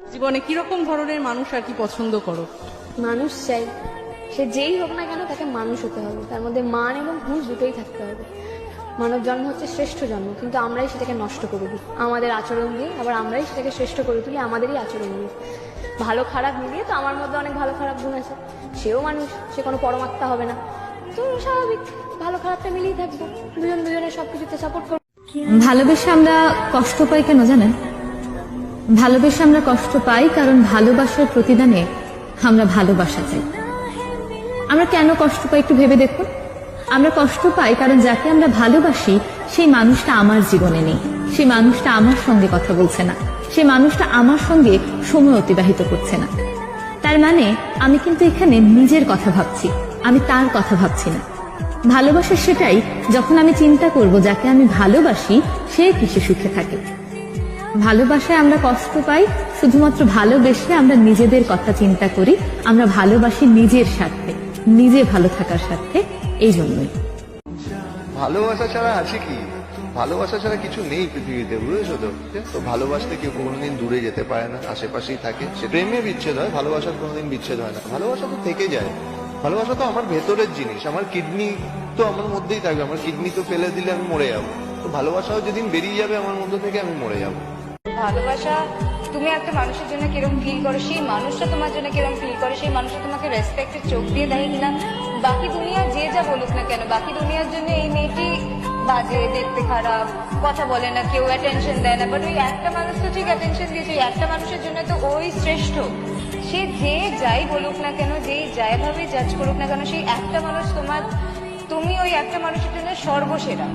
জীবনে কীরকম ধরনের মানুষ আর কি পছন্দ করো? মানুষ চাই। সে যেই হোক না কেন তাকে মানুষ হতে হবে। তার মধ্যে মান এবং হুঁশ দুটোই থাকতে হবে। মানব জন্ম হচ্ছে শ্রেষ্ঠ জন্ম কিন্তু আমরাই সেটাকে নষ্ট করে দিই। আমাদের আচরণ দিয়ে আবার আমরাই সেটাকে শ্রেষ্ঠ করে তুলি আমাদেরই আচরণ দিয়ে ভালো খারাপ মিলিয়ে তো আমার মধ্যে অনেক ভালো খারাপ গুণ আছে। সেও মানুষ সে কোনো পরমাত্মা হবে না। তো স্বাভাবিক ভালো খারাপটা মিলিয়ে থাকব। দুজন দুজনের সব কিছুতে সাপোর্ট করব ভালোবেসে আমরা কষ্ট পাই কেন জানেন? ভালোবেসে আমরা কষ্ট পাই কারণ ভালোবাসার প্রতিদানে আমরা ভালোবাসা চাই। আমরা কেন কষ্ট পাই একটু ভেবে দেখুন। আমরা কষ্ট পাই কারণ যাকে আমরা ভালোবাসি, সেই মানুষটা আমার জীবনে নেই। সেই মানুষটা আমার সঙ্গে কথা বলছে না। সেই মানুষটা আমার সঙ্গে সময় অতিবাহিত করছে না। তার মানে আমি কিন্তু এখানে নিজের কথা ভাবছি, আমি তার কথা ভাবছি না। ভালোবাসা সেটাই যখন আমি চিন্তা করব যাকে আমি ভালোবাসি, সে কিসে সুখে থাকে। ভালোবাসায় আমরা কষ্ট পাই, শুধুমাত্র ভালোবেসে আমরা নিজেদের কথা চিন্তা করি, আমরা ভালোবাসি নিজের স্বার্থে, নিজে ভালো থাকার স্বার্থে, এই জন্যই। ভালোবাসা ছাড়া আছে কি? ভালোবাসা ছাড়া কিছু নেই পৃথিবীতে, বুঝেছ তো? তো ভালোবাসতে কেউ কোনোদিন দূরে যেতে পারে না, আশেপাশেই থাকে। সে প্রেমে বিচ্ছেদ হয়, ভালোবাসার কোনোদিন বিচ্ছেদ হয় না। ভালোবাসা তো থেকে যায়। ভালোবাসা তো আমার ভেতরের জিনিস, আমার কিডনি তো আমার মধ্যেই থাকবে, আমার কিডনি তো ফেলে দিলে আমি মরে যাব। তো ভালোবাসাও যেদিন বেরিয়ে যাবে, আমার মধ্যে থেকে আমি মরে যাব। ভালোবাসা, তুমি একটা মানুষের জন্য কিরম ফিল করো? সেই মানুষটা তোমার জন্য কিরম ফিল করে? সেই মানুষটা তোমাকে রেসপেক্টের চোখ দিয়ে দেয় কিনা? বাকি দুনিয়া যে যা বলুক না কেন, বাকি দুনিয়ার জন্য এই মেয়েটি বাজে, দেখতে খারাপ, কথা বলে না, কেউ অ্যাটেনশন দেয় না। বাট ওই একটা মানুষ তো ঠিক অ্যাটেনশন দিয়েছে, ওই একটা মানুষের জন্য তো ওই শ্রেষ্ঠ। সে যে যাই বলুক না কেন যেই যাই ভাবে জাজ করুক না কেন, সেই একটা মানুষ তোমার, তুমি ওই একটা মানুষের জন্য সর্বসেরা।